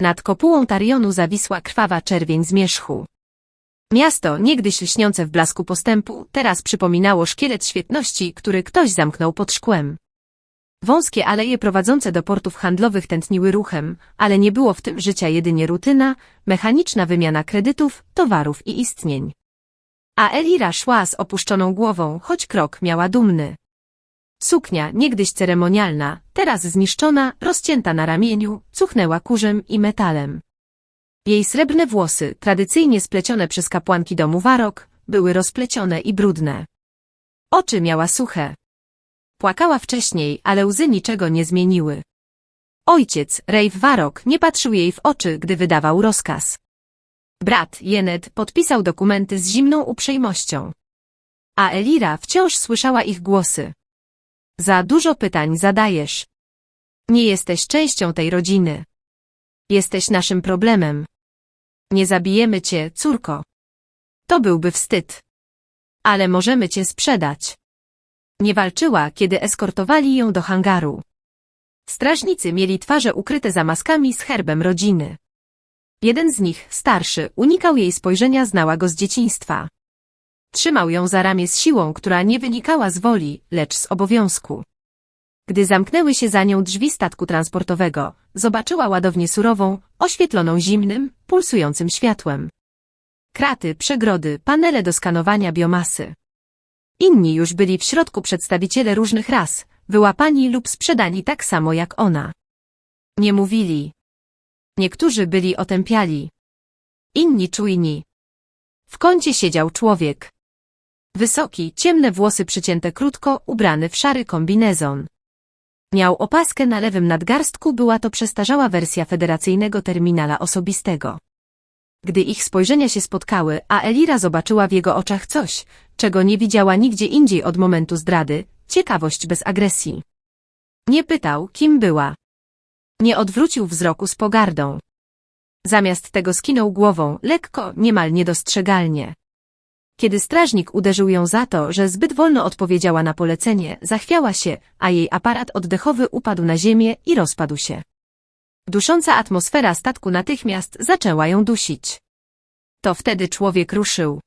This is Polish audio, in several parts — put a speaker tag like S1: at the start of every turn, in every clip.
S1: Nad kopułą Tarionu zawisła krwawa czerwień zmierzchu. Miasto, niegdyś lśniące w blasku postępu, teraz przypominało szkielet świetności, który ktoś zamknął pod szkłem. Wąskie aleje prowadzące do portów handlowych tętniły ruchem, ale nie było w tym życia jedynie rutyna, mechaniczna wymiana kredytów, towarów i istnień. A Elira szła z opuszczoną głową, choć krok miała dumny. Suknia, niegdyś ceremonialna, teraz zniszczona, rozcięta na ramieniu, cuchnęła kurzem i metalem. Jej srebrne włosy, tradycyjnie splecione przez kapłanki domu Warok, były rozplecione i brudne. Oczy miała suche. Płakała wcześniej, ale łzy niczego nie zmieniły. Ojciec, Rave Warok, nie patrzył jej w oczy, gdy wydawał rozkaz. Brat, Jened, podpisał dokumenty z zimną uprzejmością. A Elira wciąż słyszała ich głosy. Za dużo pytań zadajesz. Nie jesteś częścią tej rodziny. Jesteś naszym problemem. Nie zabijemy cię, córko. To byłby wstyd. Ale możemy cię sprzedać. Nie walczyła, kiedy eskortowali ją do hangaru. Strażnicy mieli twarze ukryte za maskami z herbem rodziny. Jeden z nich, starszy, unikał jej spojrzenia, znała go z dzieciństwa. Trzymał ją za ramię z siłą, która nie wynikała z woli, lecz z obowiązku. Gdy zamknęły się za nią drzwi statku transportowego, zobaczyła ładownię surową, oświetloną zimnym, pulsującym światłem. Kraty, przegrody, panele do skanowania biomasy. Inni już byli w środku przedstawiciele różnych ras, wyłapani lub sprzedani tak samo jak ona. Nie mówili. Niektórzy byli otępiali. Inni czujni. W kącie siedział człowiek. Wysoki, ciemne włosy przycięte krótko, ubrany w szary kombinezon. Miał opaskę na lewym nadgarstku, była to przestarzała wersja federacyjnego terminala osobistego. Gdy ich spojrzenia się spotkały, a Elira zobaczyła w jego oczach coś, czego nie widziała nigdzie indziej od momentu zdrady, ciekawość bez agresji. Nie pytał, kim była. Nie odwrócił wzroku z pogardą. Zamiast tego skinął głową, lekko, niemal niedostrzegalnie. Kiedy strażnik uderzył ją za to, że zbyt wolno odpowiedziała na polecenie, zachwiała się, a jej aparat oddechowy upadł na ziemię i rozpadł się. Dusząca atmosfera statku natychmiast zaczęła ją dusić. To wtedy człowiek ruszył.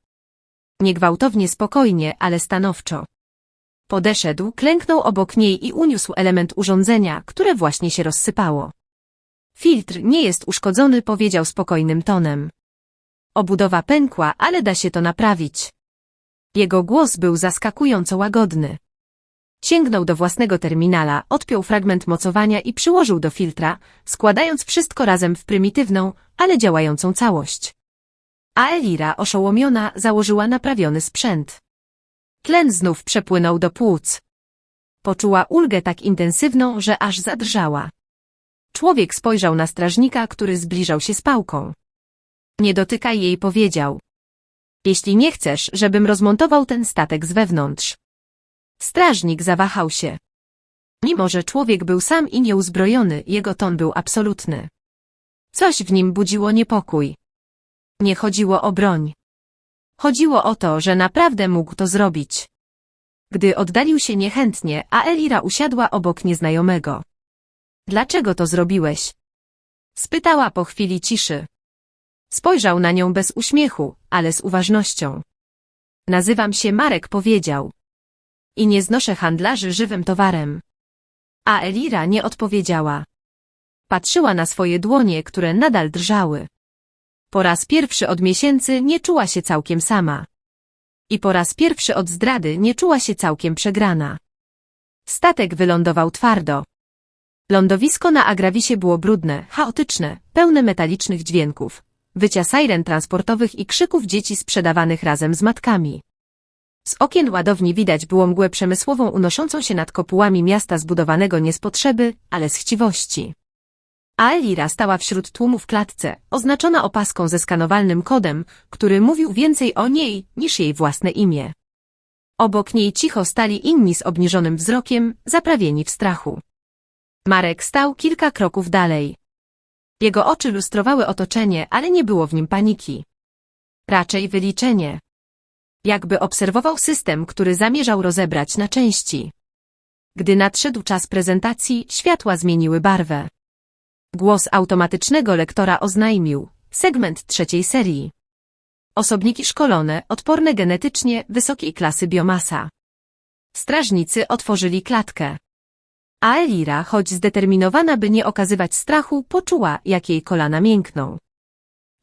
S1: Niegwałtownie spokojnie, ale stanowczo. Podeszedł, klęknął obok niej i uniósł element urządzenia, które właśnie się rozsypało. Filtr nie jest uszkodzony, powiedział spokojnym tonem. Obudowa pękła, ale da się to naprawić. Jego głos był zaskakująco łagodny. Sięgnął do własnego terminala, odpiął fragment mocowania i przyłożył do filtra, składając wszystko razem w prymitywną, ale działającą całość. A Elira, oszołomiona, założyła naprawiony sprzęt. Tlen znów przepłynął do płuc. Poczuła ulgę tak intensywną, że aż zadrżała. Człowiek spojrzał na strażnika, który zbliżał się z pałką. Nie dotykaj jej, powiedział. Jeśli nie chcesz, żebym rozmontował ten statek z wewnątrz. Strażnik zawahał się. Mimo, że człowiek był sam i nieuzbrojony, jego ton był absolutny. Coś w nim budziło niepokój. Nie chodziło o broń. Chodziło o to, że naprawdę mógł to zrobić. Gdy oddalił się niechętnie, a Elira usiadła obok nieznajomego. Dlaczego to zrobiłeś? Spytała po chwili ciszy. Spojrzał na nią bez uśmiechu, ale z uważnością. Nazywam się Marek, powiedział. I nie znoszę handlarzy żywym towarem. A Elira nie odpowiedziała. Patrzyła na swoje dłonie, które nadal drżały. Po raz pierwszy od miesięcy nie czuła się całkiem sama. I po raz pierwszy od zdrady nie czuła się całkiem przegrana. Statek wylądował twardo. Lądowisko na Agrawisie było brudne, chaotyczne, pełne metalicznych dźwięków, wycia sajren transportowych i krzyków dzieci sprzedawanych razem z matkami. Z okien ładowni widać było mgłę przemysłową unoszącą się nad kopułami miasta zbudowanego nie z potrzeby, ale z chciwości. A Elira stała wśród tłumu w klatce, oznaczona opaską ze skanowalnym kodem, który mówił więcej o niej niż jej własne imię. Obok niej cicho stali inni z obniżonym wzrokiem, zaprawieni w strachu. Marek stał kilka kroków dalej. Jego oczy lustrowały otoczenie, ale nie było w nim paniki. Raczej wyliczenie. Jakby obserwował system, który zamierzał rozebrać na części. Gdy nadszedł czas prezentacji, światła zmieniły barwę. Głos automatycznego lektora oznajmił. Segment trzeciej serii. Osobniki szkolone, odporne genetycznie, wysokiej klasy biomasa. Strażnicy otworzyli klatkę. A Elira, choć zdeterminowana by nie okazywać strachu, poczuła, jak jej kolana miękną.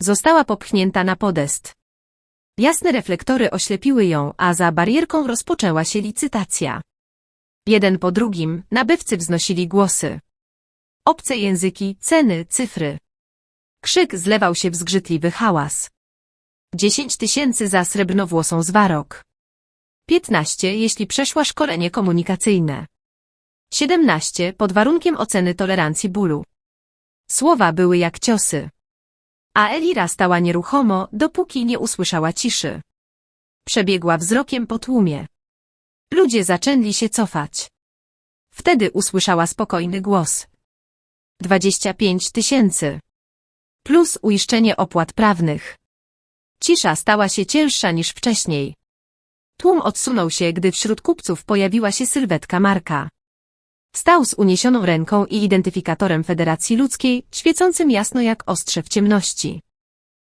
S1: Została popchnięta na podest. Jasne reflektory oślepiły ją, a za barierką rozpoczęła się licytacja. Jeden po drugim, nabywcy wznosili głosy. Obce języki, ceny, cyfry. Krzyk zlewał się w zgrzytliwy hałas. Dziesięć tysięcy za srebrnowłosą zwarok. Piętnaście, jeśli przeszła szkolenie komunikacyjne. Siedemnaście, pod warunkiem oceny tolerancji bólu. Słowa były jak ciosy. A Elira stała nieruchomo, dopóki nie usłyszała ciszy. Przebiegła wzrokiem po tłumie. Ludzie zaczęli się cofać. Wtedy usłyszała spokojny głos. Dwadzieścia pięć tysięcy. Plus uiszczenie opłat prawnych. Cisza stała się cięższa niż wcześniej. Tłum odsunął się, gdy wśród kupców pojawiła się sylwetka Marka. Stał z uniesioną ręką i identyfikatorem Federacji Ludzkiej, świecącym jasno jak ostrze w ciemności.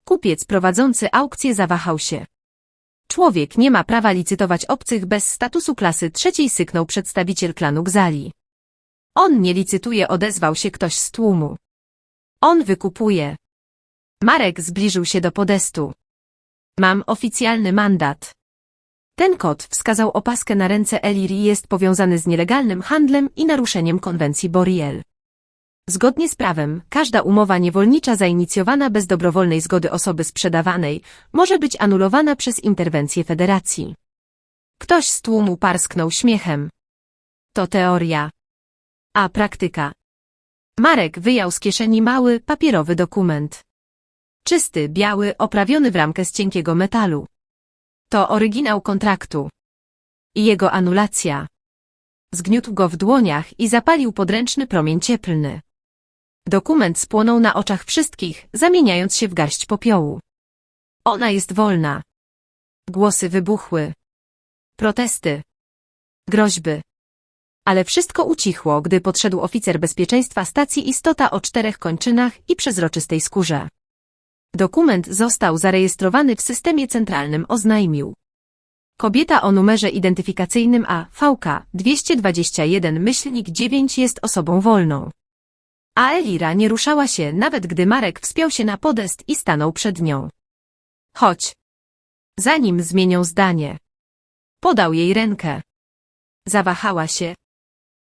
S1: Kupiec prowadzący aukcję zawahał się. Człowiek nie ma prawa licytować obcych bez statusu klasy trzeciej syknął przedstawiciel klanu Gzali. On nie licytuje odezwał się ktoś z tłumu. On wykupuje. Marek zbliżył się do podestu. Mam oficjalny mandat. Ten kot wskazał opaskę na ręce Eliri i jest powiązany z nielegalnym handlem i naruszeniem konwencji Boriel. Zgodnie z prawem, każda umowa niewolnicza zainicjowana bez dobrowolnej zgody osoby sprzedawanej może być anulowana przez interwencję federacji. Ktoś z tłumu parsknął śmiechem. To teoria. A praktyka. Marek wyjął z kieszeni mały, papierowy dokument. Czysty, biały, oprawiony w ramkę z cienkiego metalu. To oryginał kontraktu. I jego anulacja. Zgniótł go w dłoniach i zapalił podręczny promień cieplny. Dokument spłonął na oczach wszystkich, zamieniając się w garść popiołu. Ona jest wolna. Głosy wybuchły. Protesty. Groźby. Ale wszystko ucichło, gdy podszedł oficer bezpieczeństwa stacji istota o czterech kończynach i przezroczystej skórze. Dokument został zarejestrowany w systemie centralnym oznajmił. Kobieta o numerze identyfikacyjnym AVK 221-9 jest osobą wolną. A Elira nie ruszała się, nawet gdy Marek wspiął się na podest i stanął przed nią. Chodź. Zanim zmienią zdanie. Podał jej rękę. Zawahała się.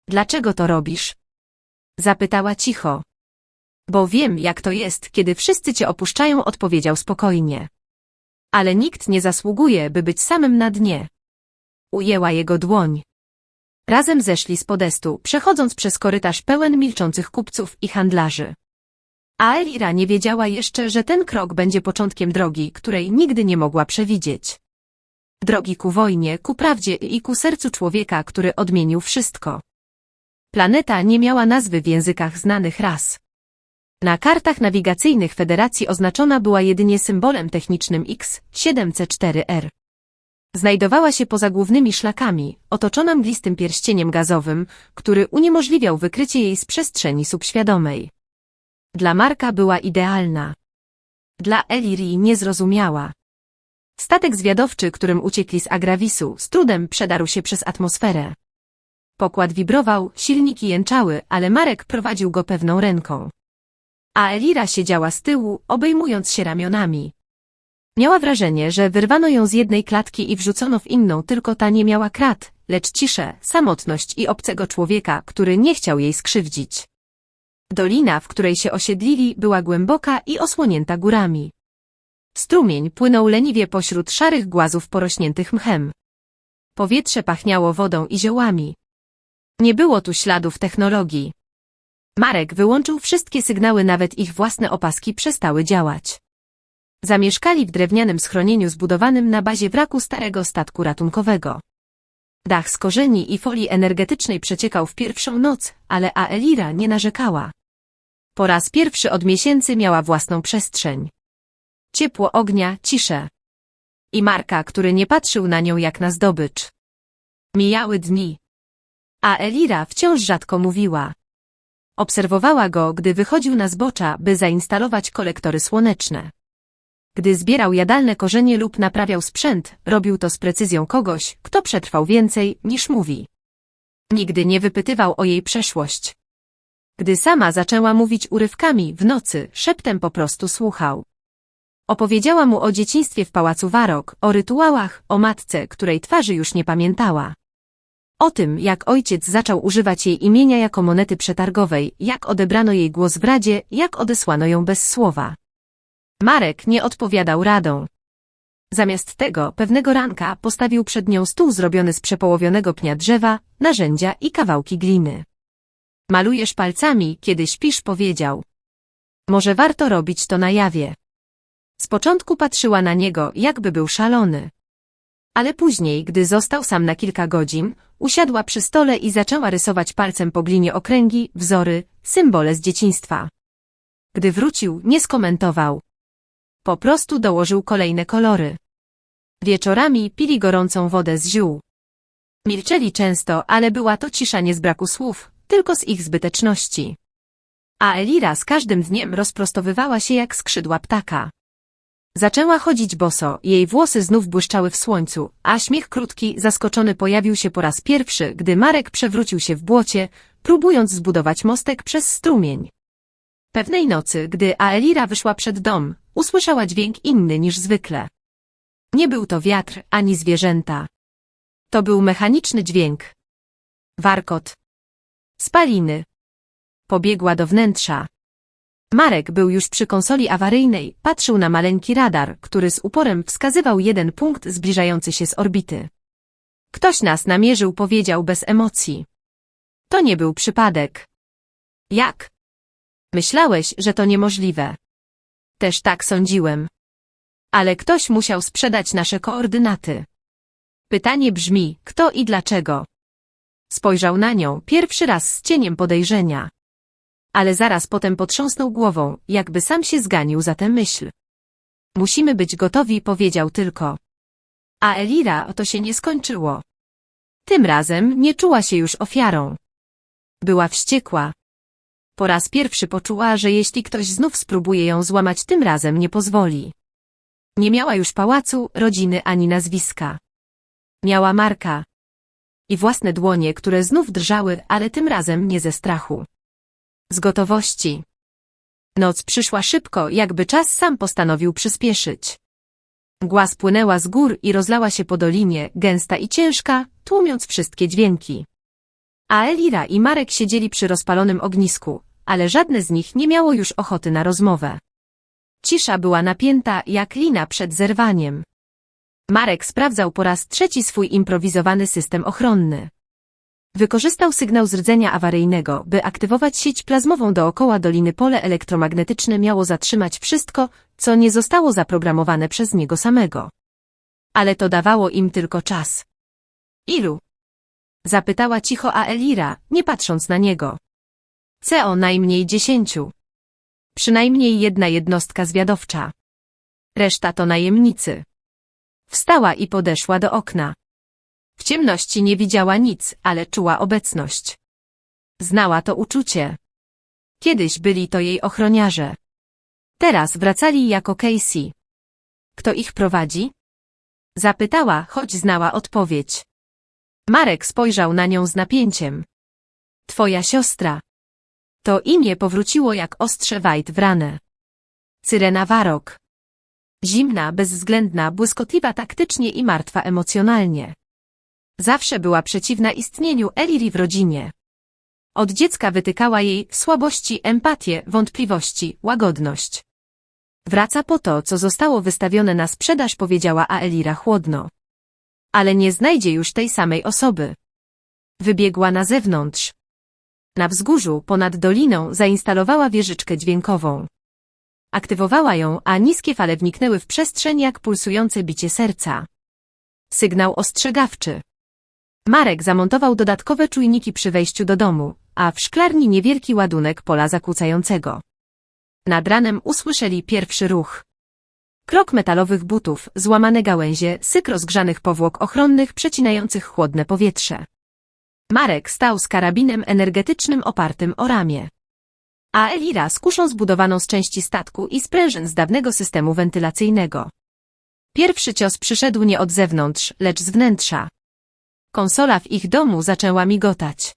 S1: Dlaczego to robisz? Zapytała cicho. Bo wiem, jak to jest, kiedy wszyscy cię opuszczają, odpowiedział spokojnie. Ale nikt nie zasługuje, by być samym na dnie. Ujęła jego dłoń. Razem zeszli z podestu, przechodząc przez korytarz pełen milczących kupców i handlarzy. A Elira nie wiedziała jeszcze, że ten krok będzie początkiem drogi, której nigdy nie mogła przewidzieć. Drogi ku wojnie, ku prawdzie i ku sercu człowieka, który odmienił wszystko. Planeta nie miała nazwy w językach znanych raz. Na kartach nawigacyjnych Federacji oznaczona była jedynie symbolem technicznym X7C4R. Znajdowała się poza głównymi szlakami, otoczona mglistym pierścieniem gazowym, który uniemożliwiał wykrycie jej z przestrzeni subświadomej. Dla Marka była idealna. Dla Eliri niezrozumiała. Statek zwiadowczy, którym uciekli z Agravisu, z trudem przedarł się przez atmosferę. Pokład wibrował, silniki jęczały, ale Marek prowadził go pewną ręką. A Elira siedziała z tyłu, obejmując się ramionami. Miała wrażenie, że wyrwano ją z jednej klatki i wrzucono w inną, tylko ta nie miała krat, lecz ciszę, samotność i obcego człowieka, który nie chciał jej skrzywdzić. Dolina, w której się osiedlili, była głęboka i osłonięta górami. Strumień płynął leniwie pośród szarych głazów porośniętych mchem. Powietrze pachniało wodą i ziołami. Nie było tu śladów technologii. Marek wyłączył wszystkie sygnały, nawet ich własne opaski przestały działać. Zamieszkali w drewnianym schronieniu zbudowanym na bazie wraku starego statku ratunkowego. Dach z korzeni i folii energetycznej przeciekał w pierwszą noc, ale Aelira nie narzekała. Po raz pierwszy od miesięcy miała własną przestrzeń. Ciepło ognia, ciszę. I Marka, który nie patrzył na nią jak na zdobycz. Mijały dni. A Elira wciąż rzadko mówiła. Obserwowała go, gdy wychodził na zbocza, by zainstalować kolektory słoneczne. Gdy zbierał jadalne korzenie lub naprawiał sprzęt, robił to z precyzją kogoś, kto przetrwał więcej, niż mówi. Nigdy nie wypytywał o jej przeszłość. Gdy sama zaczęła mówić urywkami w nocy, szeptem po prostu słuchał. Opowiedziała mu o dzieciństwie w pałacu Warok, o rytuałach, o matce, której twarzy już nie pamiętała. O tym, jak ojciec zaczął używać jej imienia jako monety przetargowej, jak odebrano jej głos w radzie, jak odesłano ją bez słowa. Marek nie odpowiadał radą. Zamiast tego, pewnego ranka postawił przed nią stół zrobiony z przepołowionego pnia drzewa, narzędzia i kawałki gliny. Malujesz palcami, kiedy śpisz, powiedział. Może warto robić to na jawie. Z początku patrzyła na niego, jakby był szalony. Ale później, gdy został sam na kilka godzin, usiadła przy stole i zaczęła rysować palcem po glinie okręgi, wzory, symbole z dzieciństwa. Gdy wrócił, nie skomentował. Po prostu dołożył kolejne kolory. Wieczorami pili gorącą wodę z ziół. Milczeli często, ale była to cisza nie z braku słów, tylko z ich zbyteczności. A Elira z każdym dniem rozprostowywała się jak skrzydła ptaka. Zaczęła chodzić boso, jej włosy znów błyszczały w słońcu, a śmiech krótki, zaskoczony pojawił się po raz pierwszy, gdy Marek przewrócił się w błocie, próbując zbudować mostek przez strumień. Pewnej nocy, gdy Aelira wyszła przed dom, usłyszała dźwięk inny niż zwykle. Nie był to wiatr, ani zwierzęta. To był mechaniczny dźwięk. Warkot. Spaliny. Pobiegła do wnętrza. Marek był już przy konsoli awaryjnej, patrzył na maleńki radar, który z uporem wskazywał jeden punkt zbliżający się z orbity. Ktoś nas namierzył, powiedział bez emocji. To nie był przypadek. Jak? Myślałeś, że to niemożliwe. Też tak sądziłem. Ale ktoś musiał sprzedać nasze koordynaty. Pytanie brzmi, kto i dlaczego? Spojrzał na nią pierwszy raz z cieniem podejrzenia. Ale zaraz potem potrząsnął głową, jakby sam się zganił za tę myśl. Musimy być gotowi, powiedział tylko. A Elira to się nie skończyło. Tym razem nie czuła się już ofiarą. Była wściekła. Po raz pierwszy poczuła, że jeśli ktoś znów spróbuje ją złamać, tym razem nie pozwoli. Nie miała już pałacu, rodziny ani nazwiska. Miała Marka. I własne dłonie, które znów drżały, ale tym razem nie ze strachu. Z gotowości. Noc przyszła szybko, jakby czas sam postanowił przyspieszyć. Mgła spłynęła z gór i rozlała się po dolinie, gęsta i ciężka, tłumiąc wszystkie dźwięki. A Elira i Marek siedzieli przy rozpalonym ognisku, ale żadne z nich nie miało już ochoty na rozmowę. Cisza była napięta jak lina przed zerwaniem. Marek sprawdzał po raz trzeci swój improwizowany system ochronny. Wykorzystał sygnał z rdzenia awaryjnego, by aktywować sieć plazmową dookoła doliny pole elektromagnetyczne miało zatrzymać wszystko, co nie zostało zaprogramowane przez niego samego. Ale to dawało im tylko czas. Ilu? Zapytała cicho Aelira, nie patrząc na niego. CO najmniej dziesięciu. Przynajmniej jedna jednostka zwiadowcza. Reszta to najemnicy. Wstała i podeszła do okna. W ciemności nie widziała nic, ale czuła obecność. Znała to uczucie. Kiedyś byli to jej ochroniarze. Teraz wracali jako Casey. Kto ich prowadzi? Zapytała, choć znała odpowiedź. Marek spojrzał na nią z napięciem. Twoja siostra. To imię powróciło jak ostrze wajt w ranę. Cyrena Warok. Zimna, bezwzględna, błyskotliwa taktycznie i martwa emocjonalnie. Zawsze była przeciwna istnieniu Eliri w rodzinie. Od dziecka wytykała jej słabości, empatię, wątpliwości, łagodność. Wraca po to, co zostało wystawione na sprzedaż, powiedziała Aelira chłodno. Ale nie znajdzie już tej samej osoby. Wybiegła na zewnątrz. Na wzgórzu, ponad doliną, zainstalowała wieżyczkę dźwiękową. Aktywowała ją, a niskie fale wniknęły w przestrzeń jak pulsujące bicie serca. Sygnał ostrzegawczy. Marek zamontował dodatkowe czujniki przy wejściu do domu, a w szklarni niewielki ładunek pola zakłócającego. Nad ranem usłyszeli pierwszy ruch. Krok metalowych butów, złamane gałęzie, syk rozgrzanych powłok ochronnych przecinających chłodne powietrze. Marek stał z karabinem energetycznym opartym o ramię. A Elira z kuszą zbudowaną z części statku i sprężyn z dawnego systemu wentylacyjnego. Pierwszy cios przyszedł nie od zewnątrz, lecz z wnętrza. Konsola w ich domu zaczęła migotać.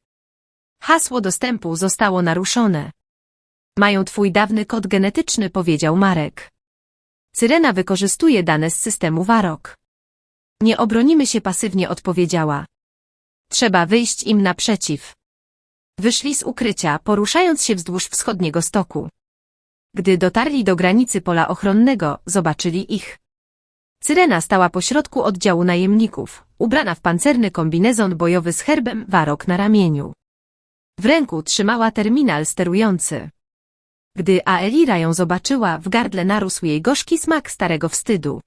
S1: Hasło dostępu zostało naruszone. Mają twój dawny kod genetyczny, powiedział Marek. Syrena wykorzystuje dane z systemu Warok. Nie obronimy się pasywnie, odpowiedziała. Trzeba wyjść im naprzeciw. Wyszli z ukrycia, poruszając się wzdłuż wschodniego stoku. Gdy dotarli do granicy pola ochronnego, zobaczyli ich. Syrena stała pośrodku oddziału najemników, ubrana w pancerny kombinezon bojowy z herbem Warok na ramieniu. W ręku trzymała terminal sterujący. Gdy Aelira ją zobaczyła, w gardle narósł jej gorzki smak starego wstydu.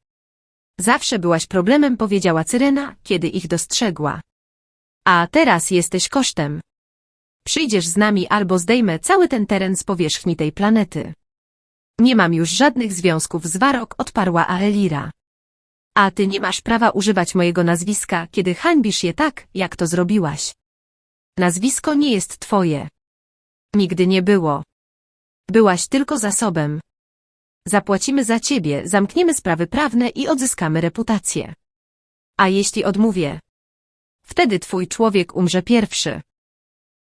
S1: Zawsze byłaś problemem, powiedziała Cyrena, kiedy ich dostrzegła. A teraz jesteś kosztem. Przyjdziesz z nami albo zdejmę cały ten teren z powierzchni tej planety. Nie mam już żadnych związków z Warok, odparła Aelira. A ty nie masz prawa używać mojego nazwiska, kiedy hańbisz je tak, jak to zrobiłaś. Nazwisko nie jest twoje. Nigdy nie było. Byłaś tylko zasobem. Zapłacimy za ciebie, zamkniemy sprawy prawne i odzyskamy reputację. A jeśli odmówię? Wtedy twój człowiek umrze pierwszy.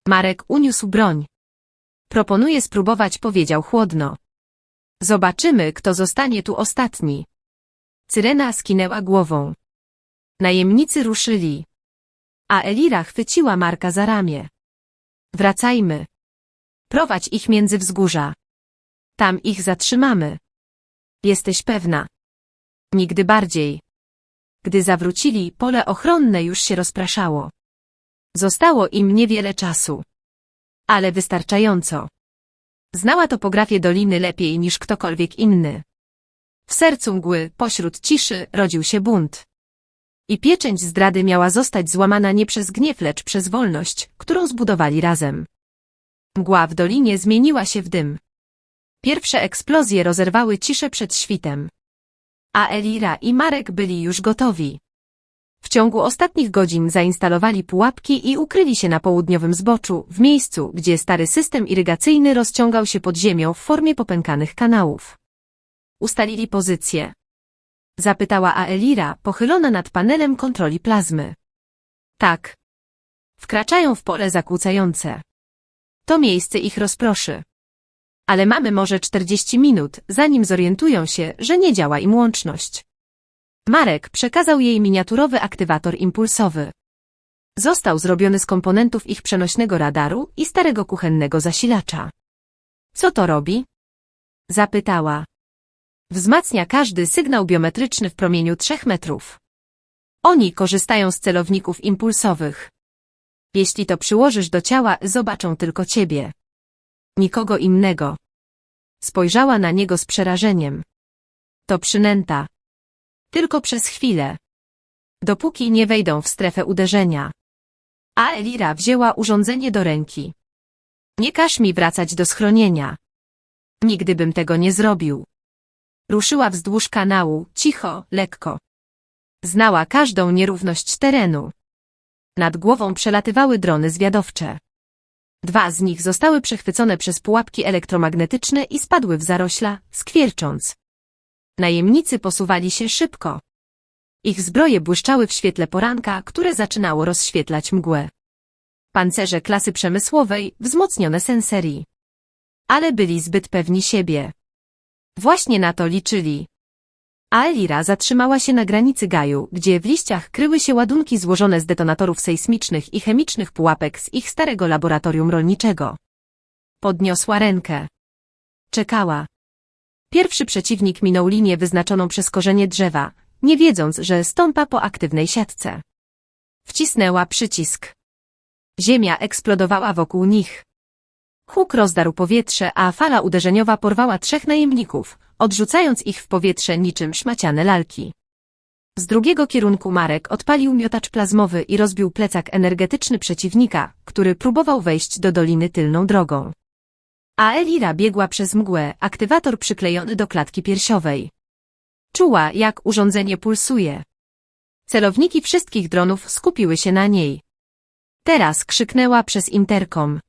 S1: Marek uniósł broń. Proponuję spróbować, powiedział chłodno. Zobaczymy, kto zostanie tu ostatni. Cyrena skinęła głową. Najemnicy ruszyli. A Elira chwyciła Marka za ramię. Wracajmy. Prowadź ich między wzgórza. Tam ich zatrzymamy. Jesteś pewna. Nigdy bardziej. Gdy zawrócili, pole ochronne już się rozpraszało. Zostało im niewiele czasu. Ale wystarczająco. Znała topografię doliny lepiej niż ktokolwiek inny. W sercu mgły, pośród ciszy, rodził się bunt. I pieczęć zdrady miała zostać złamana nie przez gniew, lecz przez wolność, którą zbudowali razem. Mgła w dolinie zmieniła się w dym. Pierwsze eksplozje rozerwały ciszę przed świtem. A Elira i Marek byli już gotowi. W ciągu ostatnich godzin zainstalowali pułapki i ukryli się na południowym zboczu, w miejscu, gdzie stary system irygacyjny rozciągał się pod ziemią w formie popękanych kanałów. Ustalili pozycję. Zapytała Aelira, pochylona nad panelem kontroli plazmy. Tak. Wkraczają w pole zakłócające. To miejsce ich rozproszy. Ale mamy może 40 minut, zanim zorientują się, że nie działa im łączność. Marek przekazał jej miniaturowy aktywator impulsowy. Został zrobiony z komponentów ich przenośnego radaru i starego kuchennego zasilacza. Co to robi? Zapytała. Wzmacnia każdy sygnał biometryczny w promieniu 3 metrów. Oni korzystają z celowników impulsowych. Jeśli to przyłożysz do ciała, zobaczą tylko ciebie. Nikogo innego. Spojrzała na niego z przerażeniem. To przynęta. Tylko przez chwilę. Dopóki nie wejdą w strefę uderzenia. A Elira wzięła urządzenie do ręki. Nie każ mi wracać do schronienia. Nigdy bym tego nie zrobił. Ruszyła wzdłuż kanału, cicho, lekko. Znała każdą nierówność terenu. Nad głową przelatywały drony zwiadowcze. Dwa z nich zostały przechwycone przez pułapki elektromagnetyczne i spadły w zarośla, skwiercząc. Najemnicy posuwali się szybko. Ich zbroje błyszczały w świetle poranka, które zaczynało rozświetlać mgłę. Pancerze klasy przemysłowej, wzmocnione senserii. Ale byli zbyt pewni siebie. Właśnie na to liczyli. A Elira zatrzymała się na granicy gaju, gdzie w liściach kryły się ładunki złożone z detonatorów sejsmicznych i chemicznych pułapek z ich starego laboratorium rolniczego. Podniosła rękę. Czekała. Pierwszy przeciwnik minął linię wyznaczoną przez korzenie drzewa, nie wiedząc, że stąpa po aktywnej siatce. Wcisnęła przycisk. Ziemia eksplodowała wokół nich. Huk rozdarł powietrze, a fala uderzeniowa porwała trzech najemników, odrzucając ich w powietrze niczym szmaciane lalki. Z drugiego kierunku Marek odpalił miotacz plazmowy i rozbił plecak energetyczny przeciwnika, który próbował wejść do doliny tylną drogą. A Elira biegła przez mgłę, aktywator przyklejony do klatki piersiowej. Czuła, jak urządzenie pulsuje. Celowniki wszystkich dronów skupiły się na niej. Teraz krzyknęła przez interkom.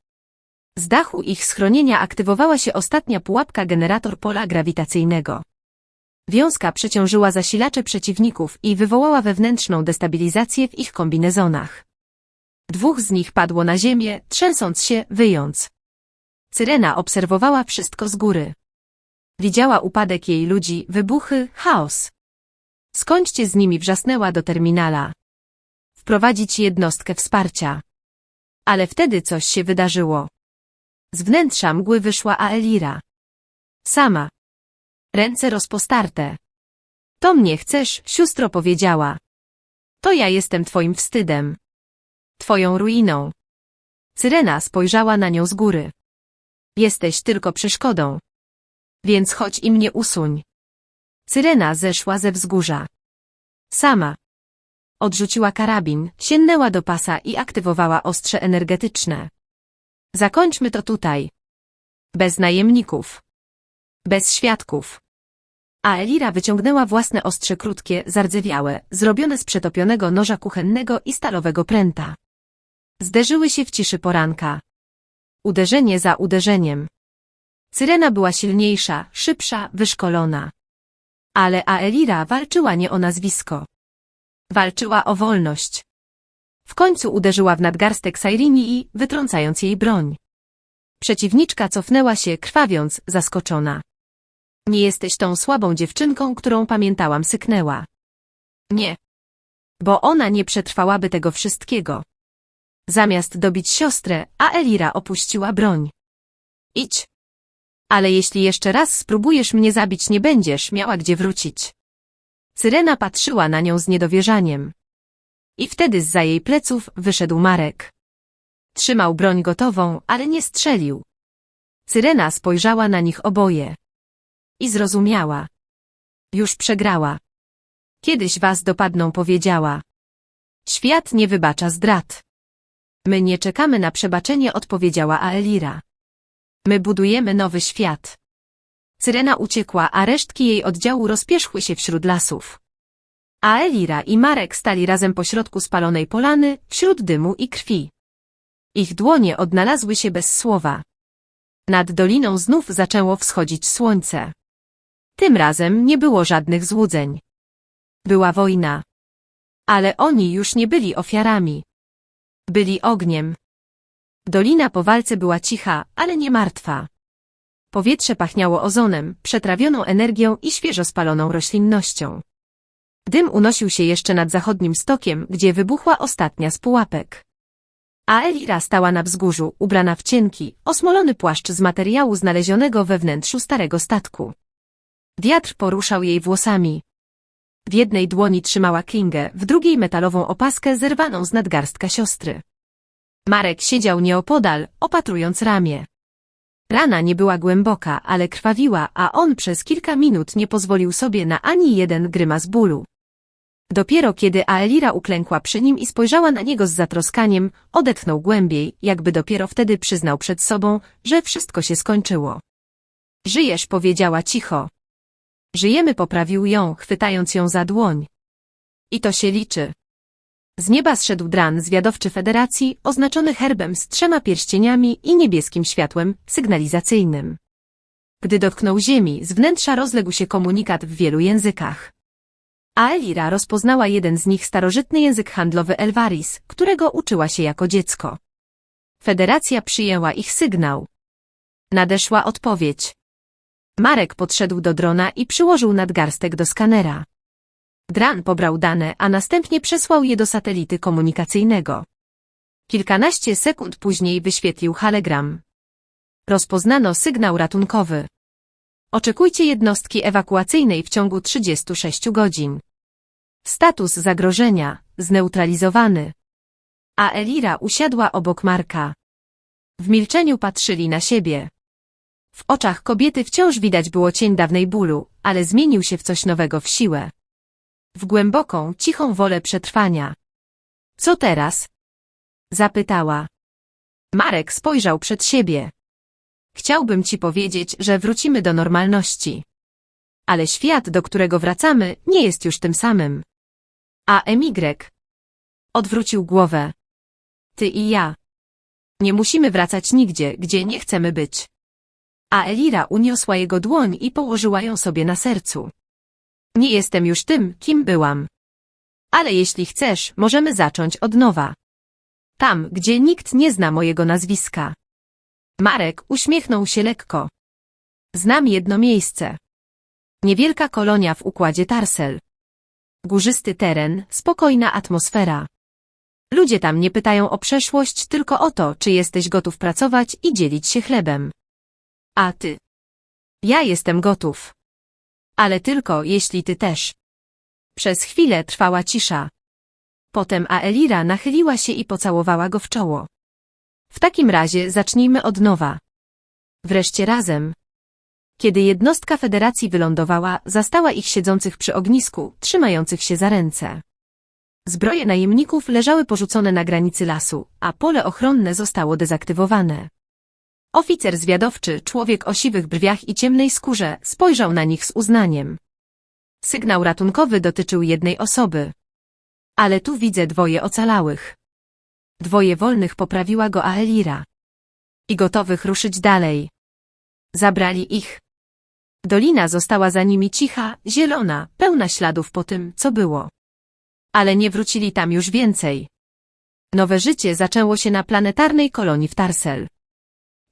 S1: Z dachu ich schronienia aktywowała się ostatnia pułapka generator pola grawitacyjnego. Wiązka przeciążyła zasilacze przeciwników i wywołała wewnętrzną destabilizację w ich kombinezonach. Dwóch z nich padło na ziemię, trzęsąc się, wyjąc. Cyrena obserwowała wszystko z góry. Widziała upadek jej ludzi, wybuchy, chaos. Skończcie z nimi wrzasnęła do terminala. Wprowadzić jednostkę wsparcia. Ale wtedy coś się wydarzyło. Z wnętrza mgły wyszła Aelira. Sama. Ręce rozpostarte. To mnie chcesz, siostro powiedziała. To ja jestem twoim wstydem. Twoją ruiną. Cyrena spojrzała na nią z góry. Jesteś tylko przeszkodą. Więc chodź i mnie usuń. Cyrena zeszła ze wzgórza. Sama. Odrzuciła karabin, sięgnęła do pasa i aktywowała ostrze energetyczne. Zakończmy to tutaj. Bez najemników. Bez świadków. A Elira wyciągnęła własne ostrze krótkie, zardzewiałe, zrobione z przetopionego noża kuchennego i stalowego pręta. Zderzyły się w ciszy poranka. Uderzenie za uderzeniem. Cyrena była silniejsza, szybsza, wyszkolona. Ale Aelira walczyła nie o nazwisko. Walczyła o wolność. W końcu uderzyła w nadgarstek Sairini, wytrącając jej broń. Przeciwniczka cofnęła się, krwawiąc, zaskoczona. Nie jesteś tą słabą dziewczynką, którą pamiętałam, syknęła. Nie. Bo ona nie przetrwałaby tego wszystkiego. Zamiast dobić siostrę, Aelira opuściła broń. Idź. Ale jeśli jeszcze raz spróbujesz mnie zabić, nie będziesz miała gdzie wrócić. Cyrena patrzyła na nią z niedowierzaniem. I wtedy zza jej pleców wyszedł Marek. Trzymał broń gotową, ale nie strzelił. Cyrena spojrzała na nich oboje. I zrozumiała. Już przegrała. Kiedyś was dopadną powiedziała. Świat nie wybacza zdrad. My nie czekamy na przebaczenie odpowiedziała Aelira. My budujemy nowy świat. Cyrena uciekła, a resztki jej oddziału rozpierzchły się wśród lasów. A Elira i Marek stali razem pośrodku spalonej polany, wśród dymu i krwi. Ich dłonie odnalazły się bez słowa. Nad doliną znów zaczęło wschodzić słońce. Tym razem nie było żadnych złudzeń. Była wojna. Ale oni już nie byli ofiarami. Byli ogniem. Dolina po walce była cicha, ale nie martwa. Powietrze pachniało ozonem, przetrawioną energią i świeżo spaloną roślinnością. Dym unosił się jeszcze nad zachodnim stokiem, gdzie wybuchła ostatnia z pułapek. A Elira stała na wzgórzu, ubrana w cienki, osmolony płaszcz z materiału znalezionego we wnętrzu starego statku. Wiatr poruszał jej włosami. W jednej dłoni trzymała kingę, w drugiej metalową opaskę zerwaną z nadgarstka siostry. Marek siedział nieopodal, opatrując ramię. Rana nie była głęboka, ale krwawiła, a on przez kilka minut nie pozwolił sobie na ani jeden grymas bólu. Dopiero kiedy Aelira uklękła przy nim i spojrzała na niego z zatroskaniem, odetchnął głębiej, jakby dopiero wtedy przyznał przed sobą, że wszystko się skończyło. Żyjesz, powiedziała cicho. Żyjemy, poprawił ją, chwytając ją za dłoń. I to się liczy. Z nieba zszedł dran zwiadowczy Federacji, oznaczony herbem z trzema pierścieniami i niebieskim światłem sygnalizacyjnym. Gdy dotknął ziemi, z wnętrza rozległ się komunikat w wielu językach. A Elira rozpoznała jeden z nich starożytny język handlowy Elvaris, którego uczyła się jako dziecko. Federacja przyjęła ich sygnał. Nadeszła odpowiedź. Marek podszedł do drona i przyłożył nadgarstek do skanera. Dran pobrał dane, a następnie przesłał je do satelity komunikacyjnego. Kilkanaście sekund później wyświetlił halegram. Rozpoznano sygnał ratunkowy. Oczekujcie jednostki ewakuacyjnej w ciągu 36 godzin. Status zagrożenia zneutralizowany. A Elira usiadła obok Marka. W milczeniu patrzyli na siebie. W oczach kobiety wciąż widać było cień dawnej bólu, ale zmienił się w coś nowego w siłę. W głęboką, cichą wolę przetrwania. Co teraz? Zapytała. Marek spojrzał przed siebie. Chciałbym ci powiedzieć, że wrócimy do normalności. Ale świat, do którego wracamy, nie jest już tym samym. A MY. Odwrócił głowę. Ty i ja. Nie musimy wracać nigdzie, gdzie nie chcemy być. A Elira uniosła jego dłoń i położyła ją sobie na sercu. Nie jestem już tym, kim byłam. Ale jeśli chcesz, możemy zacząć od nowa. Tam, gdzie nikt nie zna mojego nazwiska. Marek uśmiechnął się lekko. Znam jedno miejsce. Niewielka kolonia w układzie Tarsel. Górzysty teren, spokojna atmosfera. Ludzie tam nie pytają o przeszłość, tylko o to, czy jesteś gotów pracować i dzielić się chlebem. A ty? Ja jestem gotów. Ale tylko, jeśli ty też. Przez chwilę trwała cisza. Potem Aelira nachyliła się i pocałowała go w czoło. W takim razie zacznijmy od nowa. Wreszcie razem. Kiedy jednostka federacji wylądowała, zastała ich siedzących przy ognisku, trzymających się za ręce. Zbroje najemników leżały porzucone na granicy lasu, a pole ochronne zostało dezaktywowane. Oficer zwiadowczy, człowiek o siwych brwiach i ciemnej skórze, spojrzał na nich z uznaniem. Sygnał ratunkowy dotyczył jednej osoby. Ale tu widzę dwoje ocalałych. Dwoje wolnych poprawiła go Aelira. I gotowych ruszyć dalej. Zabrali ich. Dolina została za nimi cicha, zielona, pełna śladów po tym, co było. Ale nie wrócili tam już więcej. Nowe życie zaczęło się na planetarnej kolonii w Tarsel.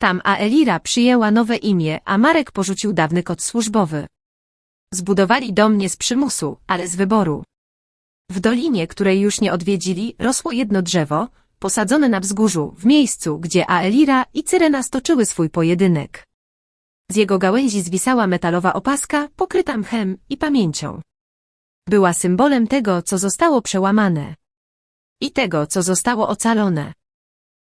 S1: Tam Aelira przyjęła nowe imię, a Marek porzucił dawny kod służbowy. Zbudowali dom nie z przymusu, ale z wyboru. W dolinie, której już nie odwiedzili, rosło jedno drzewo, posadzone na wzgórzu, w miejscu, gdzie Aelira i Cyrena stoczyły swój pojedynek. Z jego gałęzi zwisała metalowa opaska, pokryta mchem i pamięcią. Była symbolem tego, co zostało przełamane. I tego, co zostało ocalone.